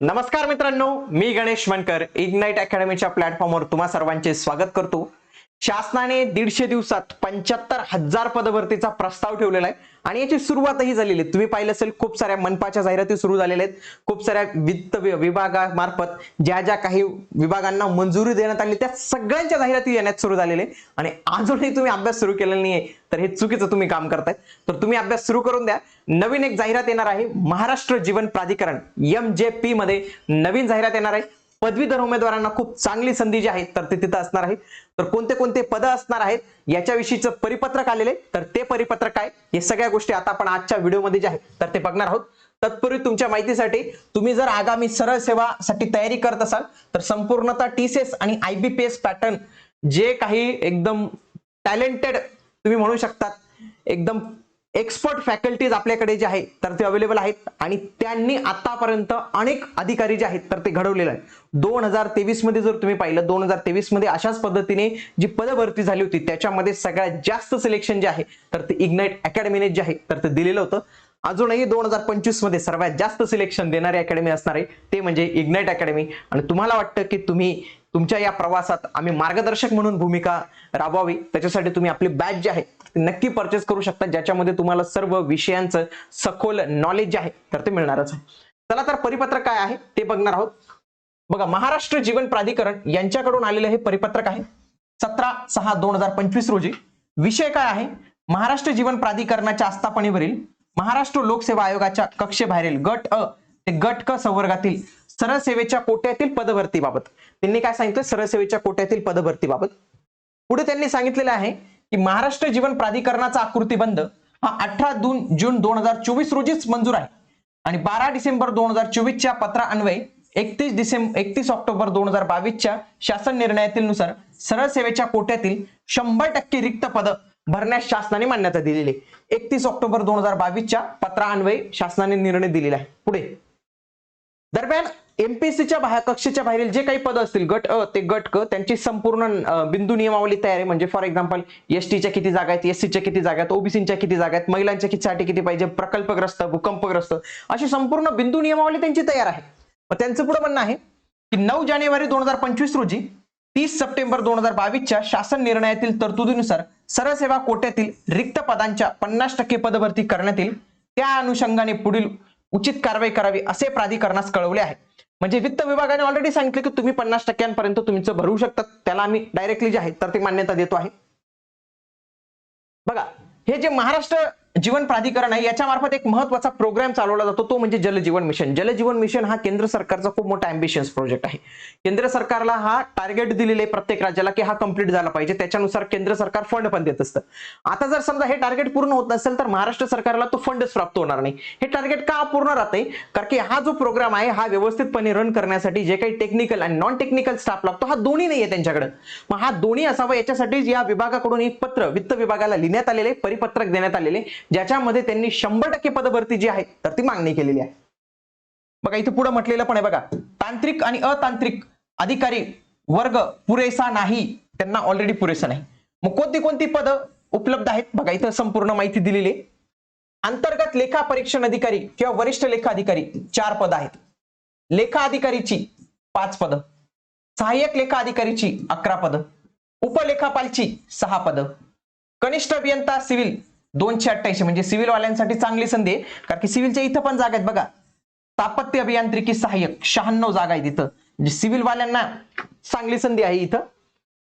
नमस्कार मित्रांनो मी गणेश मनकर इग्नाइट अकॅडमीच्या प्लॅटफॉर्मवर तुम्हा सर्वांचे स्वागत करतो. शासनाने दीडशे दिवसात पंच्याहत्तर हजार पदभरतीचा प्रस्ताव ठेवलेला आहे. आणि याची सुरुवातही झालेली आहे. तुम्ही पाहिलं असेल खूप साऱ्या मनपाच्या जाहिराती सुरू झालेल्या आहेत. खूप साऱ्या वित्त विभागामार्फत ज्या ज्या काही विभागांना मंजुरी देण्यात आली त्या सगळ्यांच्या जाहिराती येण्यात सुरू झालेल्या आहे आणि अजूनही तुम्ही अभ्यास सुरू केलेला नाहीये. तर हे चुकीचं तुम्ही काम करताय तर तुम्ही अभ्यास सुरू करून द्या. नवीन एक जाहिरात येणार आहे. महाराष्ट्र जीवन प्राधिकरण एम जे पी मध्ये नवीन जाहिरात येणार आहे. पदवीधर उमेदवारांना खूप चांगली संधी जी आहे तर ते तिथं असणार आहे. तर कोणते कोणते पद असणार आहेत याच्याविषयीचं परिपत्रक आलेले तर ते परिपत्रक काय हे सगळ्या गोष्टी आता आपण आजच्या व्हिडिओमध्ये जे आहे तर ते बघणार आहोत. तत्पूर्वी तुमच्या माहितीसाठी तुम्ही जर आगामी सरळ सेवासाठी तयारी करत असाल तर संपूर्णतः टीसीएस आणि आयबीपीएस पॅटर्न जे काही एकदम टॅलेंटेड तुम्ही म्हणू शकतात एकदम एक्सपर्ट फॅकल्टीज आपल्याकडे जे आहे तर ते अवेलेबल आहेत. आणि त्यांनी आतापर्यंत अनेक अधिकारी जे आहेत तर ते घडवलेलं आहे. दोन हजार तेवीसमध्ये जर तुम्ही पाहिलं दोन हजार तेवीसमध्ये अशाच पद्धतीने जी पदभरती झाली होती त्याच्यामध्ये सगळ्यात जास्त सिलेक्शन जे आहे तर ते इग्नाइट अकॅडमीने जे आहे तर ते दिलेलं होतं. अजूनही दोन हजार पंचवीसमध्ये सर्वात जास्त सिलेक्शन देणारी अकॅडमी असणार आहे. ते म्हणजे इग्नाइट अकॅडमी आणि तुम्हाला वाटतं की तुम्ही तुमच्या या प्रवासात आम्ही मार्गदर्शक म्हणून भूमिका राबवावी. त्याच्यासाठी तुम्ही आपली बॅच जी आहे नक्की परचेस करू शकता. ज्याच्यामध्ये तुम्हाला सर्व विषयांचं सखोल नॉलेज जे आहे तर ते मिळणारच आहे. चला तर परिपत्रक काय आहे ते बघणार आहोत. बघा महाराष्ट्र जीवन प्राधिकरण यांच्याकडून आलेलं हे परिपत्रक आहे. सतरा सहा दोन हजार पंचवीस रोजी. विषय काय आहे महाराष्ट्र जीवन प्राधिकरणाच्या आस्थापनेवरील महाराष्ट्र लोकसेवा आयोगाच्या कक्षेबाहेरील गट अ ते गट क संवर्गातील सरसेवेच्या कोट्यातील पदभरतीबाबत त्यांनी काय सांगितलं? सरसेवेच्या कोट्यातील पदभरतीबाबत पुढे त्यांनी सांगितलेलं आहे की महाराष्ट्र जीवन प्राधिकरणाचा आकृतीबंध हा अठरा दोन जून दोन हजार चोवीस रोजीच मंजूर आहे. आणि बारा डिसेंबर दोन हजार चोवीसच्या पत्रा अन्वये एकतीस डिसेंबर एकतीस ऑक्टोबर दोन हजार बावीसच्या शासन निर्णयातील नुसार सरळ सेवेच्या कोट्यातील शंभर टक्के रिक्त पद भरण्यास शासनाने मान्यता दिलेली आहे. एकतीस ऑक्टोबर दोन हजार बावीसच्या पत्रान्वये शासनाने निर्णय दिलेला आहे. पुढे. दरम्यान एमपीएससीच्या बाहेर कक्षेच्या बाहेरील जे काही पद असतील गट अ ते गट क त्यांची संपूर्ण बिंदू नियमावली तयार आहे. म्हणजे फॉर एक्झाम्पल एसटीच्या किती जागा आहेत एस च्या किती जागा आहेत ओबीसीच्या किती जागा आहेत महिलांच्या कितीसाठी किती पाहिजे प्रकल्पग्रस्त भूकंपग्रस्त अशी संपूर्ण बिंदू नियमावली त्यांची तयार आहे. त्यांचं पुढे म्हणणं आहे की नऊ जानेवारी दोन हजार पंचवीस रोजी तीस सप्टेंबर दोन हजार बावीसच्या शासन निर्णयातील तरतुदीनुसार सरसेवा कोट्यातील रिक्त पदांच्या पन्नास टक्के पदभरती करण्यात येईल. त्या अनुषंगाने पुढील उचित कारवाई करावी असे प्राधिकरणास कळवले आहे. म्हणजे वित्त विभागाने ऑलरेडी सांगितले की तुम्ही पन्नास टक्क्यांपर्यंत तुमचं भरू शकतात. त्याला आम्ही डायरेक्टली जे आहे तर ते मान्यता देतो आहे. बघा हे जे महाराष्ट्र जीवन प्राधिकरण आहे याच्या मार्फत एक महत्त्वाचा प्रोग्राम चालवला जातो. तो म्हणजे जलजीवन मिशन जलजीवन मिशन हा केंद्र सरकारचा खूप मोठा अम्बिशियस प्रोजेक्ट आहे. केंद्र सरकारला हा टार्गेट दिलेले प्रत्येक राज्याला की हा कंप्लीट झाला पाहिजे. त्याच्यानुसार केंद्र सरकार फंड पण देत असतं. आता जर समजा हे टार्गेट पूर्ण होत नसेल तर महाराष्ट्र सरकारला तो फंडच प्राप्त होणार नाही. हे टार्गेट का पूर्ण राहते कारण की हा जो प्रोग्राम आहे हा व्यवस्थितपणे रन करण्यासाठी जे काही टेक्निकल आणि नॉन टेक्निकल स्टाफ लागतो हा दोन्ही नाही आहे त्यांच्याकडे. मग हा दोन्ही असावा याच्यासाठी या विभागाकडून एक पत्र वित्त विभागाला लिहिण्यात आलेले परिपत्रक देण्यात आलेले ज्याच्यामध्ये त्यांनी शंभर टक्के पदभरती जी आहे तर ती मागणी केलेली आहे. बघा इथे पुढे म्हटलेलं पण आहे बघा. तांत्रिक आणि अतांत्रिक अधिकारी वर्ग पुरेसा नाही. त्यांना ऑलरेडी पुरेसा नाही. मग कोणती कोणती पद उपलब्ध आहेत? बघा इथं संपूर्ण माहिती दिलेली आहे. अंतर्गत लेखा परीक्षण अधिकारी किंवा वरिष्ठ लेखा अधिकारी चार पद आहेत. लेखा अधिकारीची पाच पद. सहाय्यक लेखा अधिकारीची अकरा पद. उपलेखापालची सहा पद. कनिष्ठ अभियंता सिव्हिल दोनशे अठ्ठ्याऐंशी म्हणजे सिव्हिलवाल्यांसाठी चांगली संधी आहे. कारण की सिव्हिलच्या इथं पण जागा आहेत बघा. स्थापत्य अभियांत्रिकी सहाय्यक शहाण्णव जागा आहेत इथं. म्हणजे चांगली संधी आहे इथं.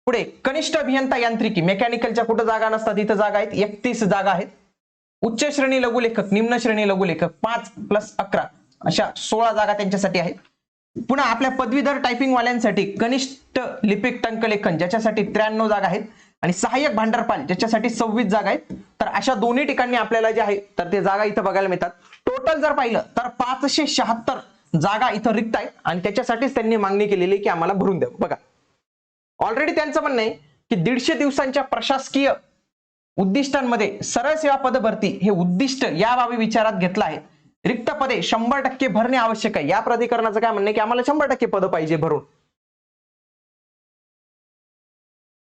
पुढे कनिष्ठ अभियंता यांत्रिकी मेकॅनिकलच्या कुठं जागा नसतात इथं जागा आहेत. एकतीस जागा आहेत. उच्च श्रेणी लघुलेखक निम्न श्रेणी लघुलेखक पाच प्लस अकरा अशा सोळा जागा त्यांच्यासाठी आहेत. पुन्हा आपल्या पदवीधर टायपिंग वाल्यांसाठी कनिष्ठ लिपिक टंकलेखन ज्याच्यासाठी त्र्याण्णव जागा आहेत. आणि सहाय्यक भांडारपाल ज्याच्यासाठी सव्वीस जागा आहेत. तर अशा दोन्ही ठिकाणी आपल्याला जे आहे तर ते जागा इथं बघायला मिळतात. टोटल जर पाहिलं तर पाचशे शहात्तर जागा इथं रिक्त आहेत. आणि त्याच्यासाठीच त्यांनी मागणी केलेली आहे की आम्हाला भरून द्या बघा. ऑलरेडी त्यांचं म्हणणं आहे की दीडशे दिवसांच्या प्रशासकीय उद्दिष्टांमध्ये सरळ सेवा पद भरती हे उद्दिष्ट या बाबी विचारात घेतलं आहे. रिक्त पदे शंभर टक्के भरणे आवश्यक आहे. या प्राधिकरणाचं काय म्हणणं की आम्हाला शंभर टक्के पद पाहिजे भरून.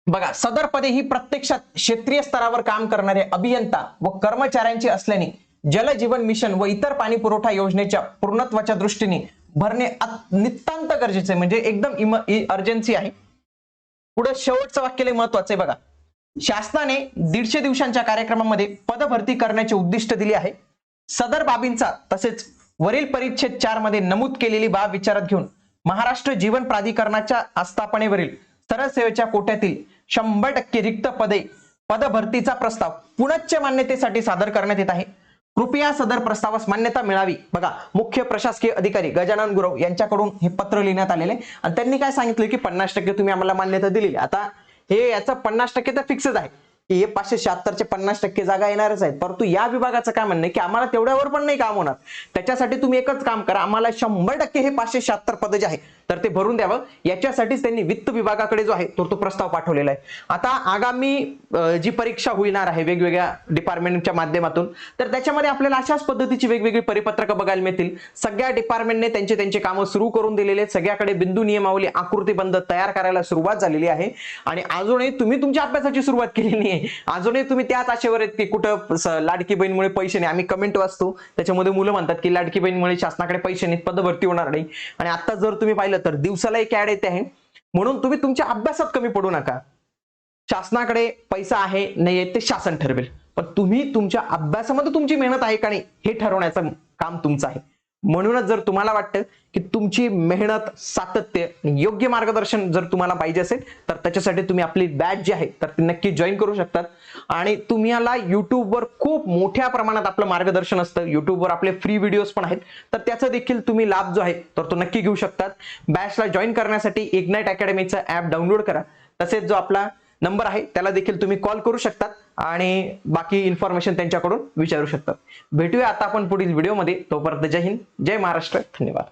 बघा सदर पदे ही प्रत्यक्षात क्षेत्रीय स्तरावर काम करणारे अभियंता व कर्मचाऱ्यांची असल्याने जल जीवन मिशन व इतर पाणी पुरवठा योजनेच्या पूर्णत्वाच्या दृष्टीने भरणे नितांत गरजेचे म्हणजे एकदम अर्जन्सी आहे. पुढे शेवटचं वाक्य लय महत्वाचं आहे बघा. शासनाने दीडशे दिवसांच्या कार्यक्रमामध्ये पदभरती करण्याचे उद्दिष्ट दिले आहे. सदर बाबींचा तसेच वरील परिच्छेद चारमध्ये नमूद केलेली बाब विचारात घेऊन महाराष्ट्र जीवन प्राधिकरणाच्या आस्थापनेवरील सरळ सेवेच्या कोट्यातील शंभर टक्के रिक्त पदे पदभरतीचा प्रस्ताव पुनच्च मान्यतेसाठी सादर करण्यात येत आहे. कृपया सदर प्रस्तावास मान्यता मिळावी. बघा मुख्य प्रशासकीय अधिकारी गजानन गुरव यांच्याकडून हे पत्र लिहिण्यात आलेले आहे. आणि त्यांनी काय सांगितलं की पन्नास टक्के तुम्ही आम्हाला मान्यता दिलेली आता हे याचं पन्नास टक्के तर फिक्सच आहे. की हे पाचशे शहात्तरचे पन्नास टक्के जागा येणारच आहेत. परंतु या विभागाचं काय म्हणणं की आम्हाला तेवढ्यावर पण नाही काम होणार. त्याच्यासाठी तुम्ही एकच काम करा. आम्हाला शंभर टक्के हे पाचशे शहात्तर पद जे आहे तर ते भरून द्यावं. याच्यासाठीच त्यांनी वित्त विभागाकडे जो आहे तो तो प्रस्ताव पाठवलेला आहे. आता आगामी जी परीक्षा होणार आहे वेगवेगळ्या डिपार्टमेंटच्या माध्यमातून तर त्याच्यामध्ये आपल्याला अशाच पद्धतीची वेगवेगळी परिपत्रकं बघायला मिळतील. सगळ्या डिपार्टमेंटने त्यांचे त्यांचे कामं सुरू करून दिलेले आहेत. सगळ्याकडे बिंदू नियमावली आकृतीबंध तयार करायला सुरुवात झालेली आहे. आणि अजूनही तुम्ही तुमच्या अभ्यासाची सुरुवात केली नाही. अजूनही तुम्ही त्याच आशेवर आहेत की कुठं लाडकी बहीणमुळे पैसे नाही. आम्ही कमेंट वाचतो. त्याच्यामध्ये मुलं म्हणतात की लाडकी बहीणमुळे शासनाकडे पैसे नाहीत पदभरती होणार नाही. आणि आता जर तुम्ही पाहिलं तर दिवसाला एक ऍड येते आहे. म्हणून तुम्ही तुमच्या अभ्यासात कमी पडू नका. शासनाकडे पैसा आहे नाही ते शासन ठरवेल. पण तुम्ही तुमच्या अभ्यासामध्ये तुमची मेहनत आहे का नाही हे ठरवण्याचं काम तुमचं आहे. म्हणूनच जर तुम्हाला वाटतं की तुमची मेहनत सातत्य योग्य मार्गदर्शन जर तुम्हाला पाहिजे असेल तर त्याच्यासाठी तुम्ही आपली बॅच जी आहे तर ती नक्की जॉईन करू शकतात. आणि तुम्हाला युट्यूबवर खूप मोठ्या प्रमाणात आपलं मार्गदर्शन असतं. युट्यूबवर आपले फ्री व्हिडिओज पण आहेत. तर त्याचा देखील तुम्ही लाभ जो आहे तर तो नक्की घेऊ शकतात. बॅचला जॉईन करण्यासाठी इग्नाइट अकॅडमीचं ऍप डाउनलोड करा. तसेच जो आपला नंबर आहे त्याला देखील तुम्ही कॉल करू शकतात आणि बाकी इन्फॉर्मेशन त्यांच्याकडून विचारू शकतात. भेटूया आता आपण पुढील व्हिडिओमध्ये तोपर्यंत जय हिंद जय महाराष्ट्र धन्यवाद.